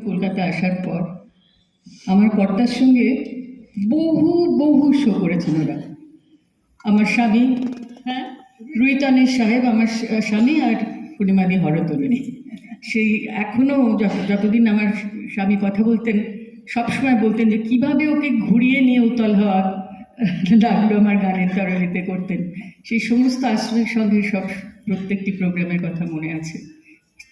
কলকাতা আসার পর আমার কর্তার সঙ্গে বহু বহু শো করেছেন ওরা। আমার স্বামী হ্যাঁ রুইতানের সাহেব আমার স্বামী আর পূর্ণিমাদি হরতরণী। সেই এখনও যতদিন আমার স্বামী কথা বলতেন, সবসময় বলতেন যে, কীভাবে ওকে ঘুরিয়ে নিয়ে উতল হওয়া লাগল আমার গানের তরলিতে করতেন? সেই সমস্ত আশ্রমের সঙ্গে সব প্রত্যেকটি প্রোগ্রামের কথা মনে আছে।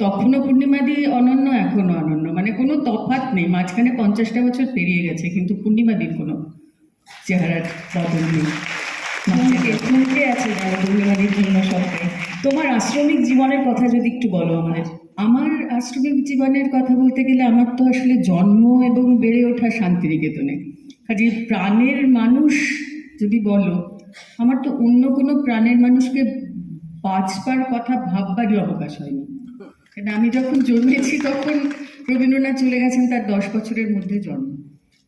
তখনও পূর্ণিমাদি অনন্য, এখনও অনন্য। মানে কোনো তফাৎ নেই। মাঝখানে পঞ্চাশটা বছর পেরিয়ে গেছে, কিন্তু পূর্ণিমাদির কোনো চেহারার বদল নেই। থমকে আছে পূর্ণিমাদির জন্য তোমার আশ্রমিক জীবনের কথা যদি একটু বলো আমাদের। আমার আশ্রমিক জীবনের কথা বলতে গেলে আমার তো আসলে জন্ম এবং বেড়ে ওঠা শান্তিনিকেতনে। কাজে প্রাণের মানুষ যদি বলো, আমার তো অন্য কোনো প্রাণের মানুষকে বাঁচবার কথা ভাববারই অবকাশ হয়নি। কারণ আমি যখন জন্মেছি তখন রবীন্দ্রনাথ চলে গেছেন তার দশ বছরের মধ্যে জন্ম।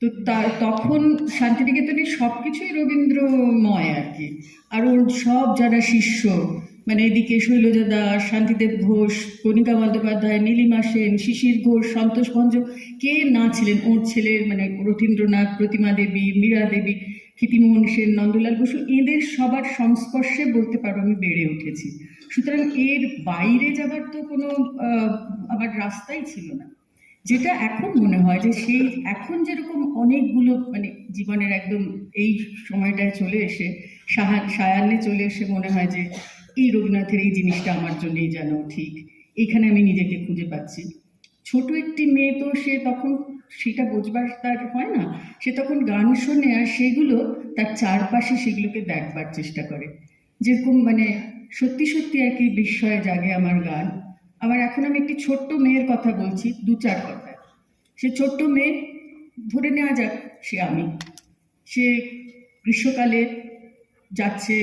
তো তার তখন শান্তিনিকেতনের সব কিছুই রবীন্দ্রময় আর কি। আর ওর সব যারা শিষ্য মানে এদিকে শৈলজা দাস, শান্তিদেব ঘোষ, কণিকা বন্দ্যোপাধ্যায়, নীলিমা সেন, শিশির ঘোষ, সন্তোষ ভঞ্জ, কে না ছিলেন? ওর ছেলের মানে রথীন্দ্রনাথ, প্রতিমা দেবী, মীরা দেবী ক্ষিতিমোহন সেন, নন্দলাল বসু, এদের সবার সংস্পর্শে বলতে পারো আমি বেড়ে উঠেছি। সুতরাং এর বাইরে যাবার তো কোনো আবার রাস্তাই ছিল না। যেটা এখন মনে হয় যে সেই এখন যেরকম অনেকগুলো মানে জীবনের একদম এই সময়টায় চলে এসে, সাহা সায়ান্নে চলে এসে মনে হয় যে এই রবীন্দ্রনাথের এই জিনিসটা আমার জন্যই যেন ঠিক, এখানে আমি নিজেকে খুঁজে পাচ্ছি। ছোট একটি মেয়ে তো সে তখন সেটা বোঝবার তার হয় না, সে তখন গান শোনে আর সেগুলো তার চারপাশে সেগুলোকে দেখবার চেষ্টা করে। যেরকম মানে সত্যি সত্যি আর কি বিস্ময়ে জাগে আমার গান। আবার এখন আমি একটি ছোট্ট মেয়ের কথা বলছি, দু চার কথায়। সে ছোট্ট মেয়ে, ধরে নেওয়া যাক সে আমি। সে গ্রীষ্মকালে যাচ্ছে,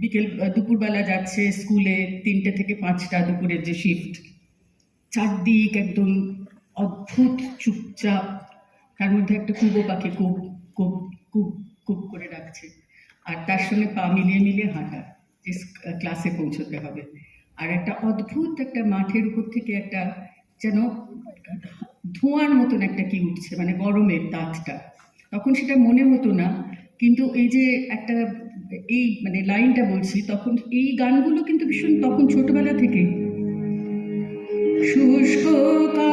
বিকেল, দুপুরবেলা যাচ্ছে স্কুলে তিনটে থেকে পাঁচটা দুপুরের যে শিফট চারদিক একদম অদ্ভুত চুপচাপ, তার মধ্যে একটা কুবো পাখি কুপ কুপ কুপ কুপ করে ডাকছে। আর তার সঙ্গে পা মিলিয়ে মিলিয়ে হাঁটা, যে ক্লাসে পৌঁছতে হবে। আর একটা অদ্ভুত একটা মাঠের উপর থেকে একটা যেন ধোঁয়ার মতন একটা কি উঠছে মানে গরমের তাতটা তখন সেটা মনে হতো না, কিন্তু এই যে একটা, এই মানে লাইনটা বলছি, তখন এই গানগুলো কিন্তু ভীষণ, তখন ছোটবেলা থেকে শুষ্ক কানন